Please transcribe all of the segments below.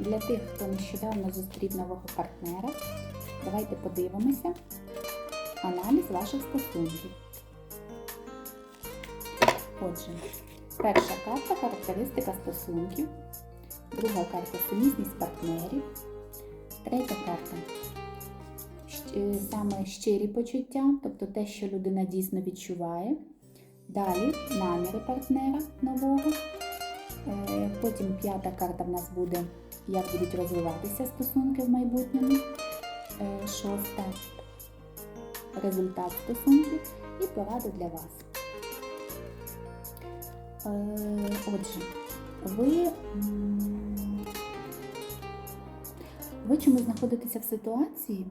Для тих, хто нещодавно зустрів нового партнера, давайте подивимося аналіз ваших стосунків. Отже, перша карта характеристика стосунків, друга карта сумісність партнерів, третя карта е, саме щирі почуття, тобто те, що людина дійсно відчуває. Далі наміри партнера нового. Е, Потім п'ята карта в нас буде, як будуть розвиватися стосунки в майбутньому. Е, Шоста результат стосунків і поради для вас. Е, Отже, ви, ви чомусь знаходитеся в ситуації,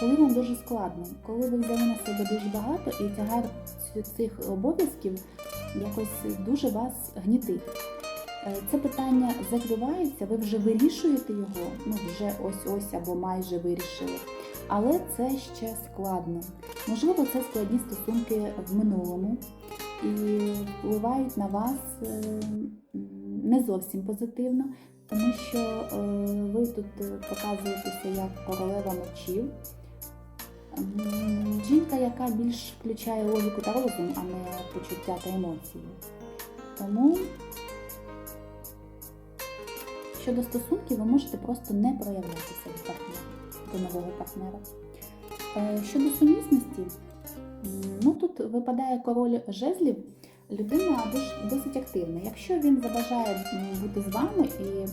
коли вам дуже складно, коли ви взяли на себе дуже багато і тягар цих обов'язків якось дуже вас гнітить. Е, Це питання закривається, ви вже вирішуєте його, ну вже ось-ось або майже вирішили. Але це ще складно. Можливо, це складні стосунки в минулому і впливають на вас е, не зовсім позитивно, тому що е, ви тут показуєтеся як королева мечів. Жінка, яка більш включає логіку та розум, а не почуття та емоції. Тому щодо стосунків ви можете просто не проявлятися до партнера, до нового партнера. Е, Щодо сумісності, ну тут випадає король жезлів. Людина досить активна. Якщо він забажає бути з вами і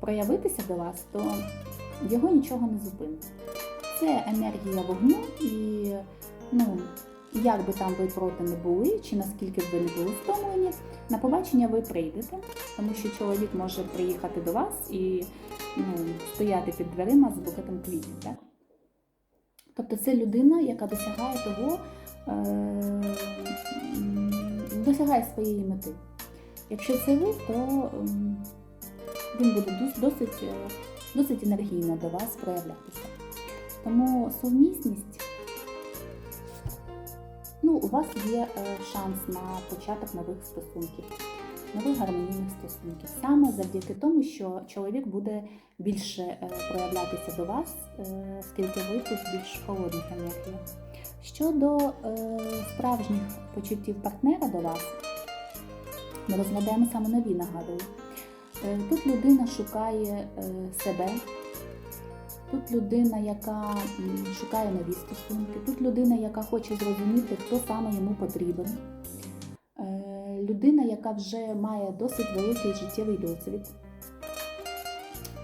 проявитися до вас, то його нічого не зупинить. Це енергія вогню, і ну, як би там ви проти не були, чи наскільки б ви не були стомлені, на побачення ви прийдете, тому що чоловік може приїхати до вас і ну, стояти під дверима з букетом квітів. Так? Тобто це людина, яка досягає того, е, досягає своєї мети. Якщо це ви, то ем, він буде досить, е, досить енергійно до вас проявлятися. Тому совмісність, ну, у вас є е, шанс на початок нових стосунків, нових гармонійних стосунків. Саме завдяки тому, що чоловік буде більше е, проявлятися до вас, е, оскільки ви тут більш холодних енергіях. Щодо справжніх почуттів партнера до вас, ми розглядаємо саме нові нагадую. Тут людина шукає себе, тут людина, яка шукає нові стосунки, тут людина, яка хоче зрозуміти, хто саме йому потрібен. Е, Людина, яка вже має досить великий життєвий досвід,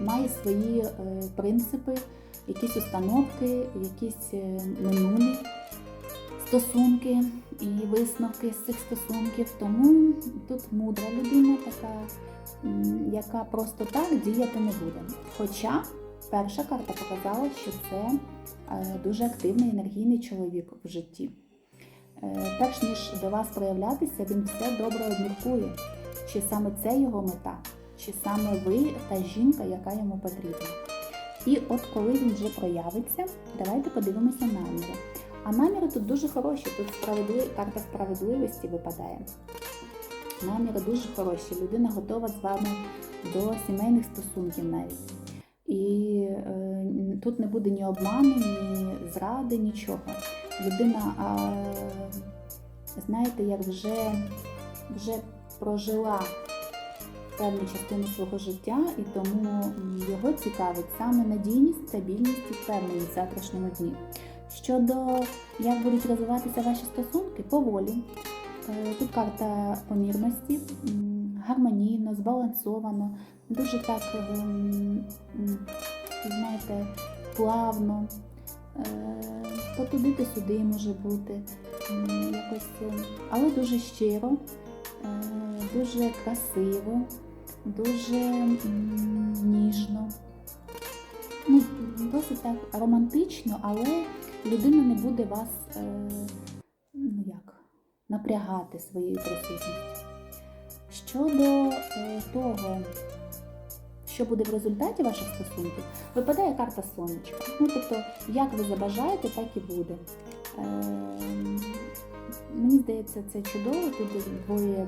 має свої е, принципи, якісь установки, якісь е, минулі стосунки і висновки з цих стосунків. Тому тут мудра людина, така, яка просто так діяти не буде. Хоча перша карта показала, що це е, дуже активний енергійний чоловік в житті. Е, Перш ніж до вас проявлятися, він все добре обміркує, чи саме це його мета, чи саме ви та жінка, яка йому потрібна. І от коли він вже проявиться, давайте подивимося наміри. А наміри тут дуже хороші, тут справедли... карта справедливості випадає. Наміри дуже хороші. Людина готова з вами до сімейних стосунків навіть. І е, тут не буде ні обману, ні зради, нічого. Людина, знаєте, як вже, вже прожила певну частину свого життя, і тому його цікавить саме надійність, стабільність і впевненість в завтрашньому дні. Щодо як будуть розвиватися ваші стосунки, поволі. Е, Тут карта помірності, гармонійно, збалансовано, дуже так, ем, знаєте, плавно. Е, То туди, то сюди може бути. Якось, е, але дуже щиро, е, дуже красиво, дуже ніжно. Ну, досить так романтично, але людина не буде вас е, ну як, напрягати своєю присутністю. Щодо е, того, що буде в результаті ваших стосунків, випадає карта сонечка. Ну, тобто, як ви забажаєте, так і буде. Е, мені здається, це чудово. Тут двоє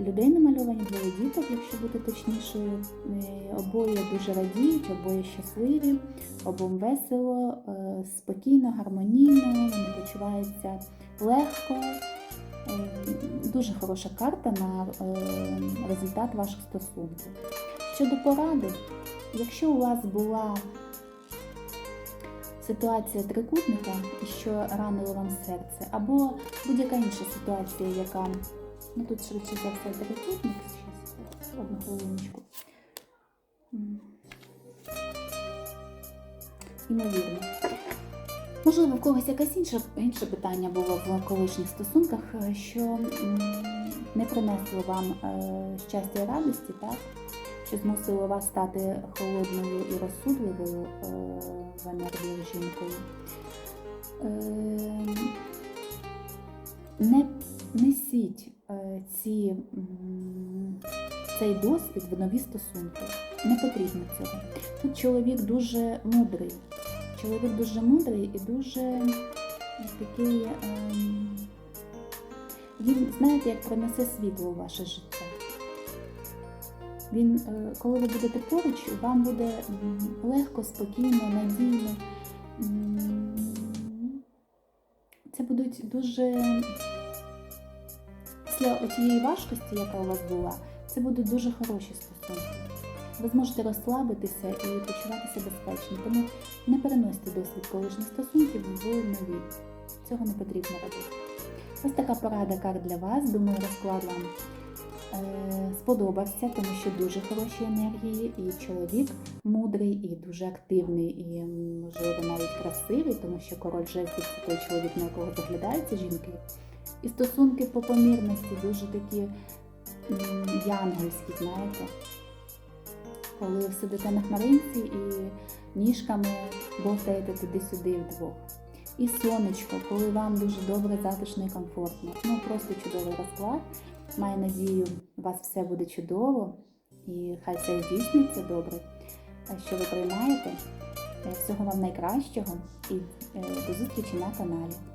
людей намальовані, двоє діток, якщо бути точнішою. Е, Обоє дуже радіють, обоє щасливі, обом весело, спокійно, гармонійно, вони почуваються легко. Е, Дуже хороша карта на е, результат ваших стосунків. Щодо поради, якщо у вас була ситуація трикутника, що ранило вам серце, або будь-яка інша ситуація, яка ну тут швидше за все трикутник, одну хвилиночку. Імовірно. Можливо, в когось якесь інше, інше питання було в колишніх стосунках, е, що не принесло вам е, щастя і радості, так? що змусило вас стати холодною і розсудливою е, в енергії жінкою. Не несіть ці, цей досвід в нові стосунки. Не потрібно цього. Тут чоловік дуже мудрий. Чоловік дуже мудрий і дуже такий. ем, він, знаєте, як принесе світло у ваше життя. Він, е, коли ви будете поруч, вам буде легко, спокійно, надійно. Це будуть дуже після тієї важкості, яка у вас була, це будуть дуже хороші стосунки. Ви зможете розслабитися і почуватися безпечно. Тому не переносьте досвід колишніх стосунків в нові. Цього не потрібно робити. Ось така порада карт для вас. Думаю, розклад вам е, сподобався, тому що дуже хороші енергії, і чоловік мудрий, і дуже активний, і можливо навіть красивий, тому що король жезлів це той чоловік, на якого заглядаються жінки. І стосунки по помірності дуже такі янгольські, знаєте. Коли ви сидите на хмаринці і ніжками бовтаєте туди-сюди вдвох. І сонечко, коли вам дуже добре, затишно і комфортно. Ну просто чудовий розклад. Маю надію, у вас все буде чудово і хай все здійсниться добре, е, що ви приймаєте. Е, Всього вам найкращого і е, до зустрічі на каналі.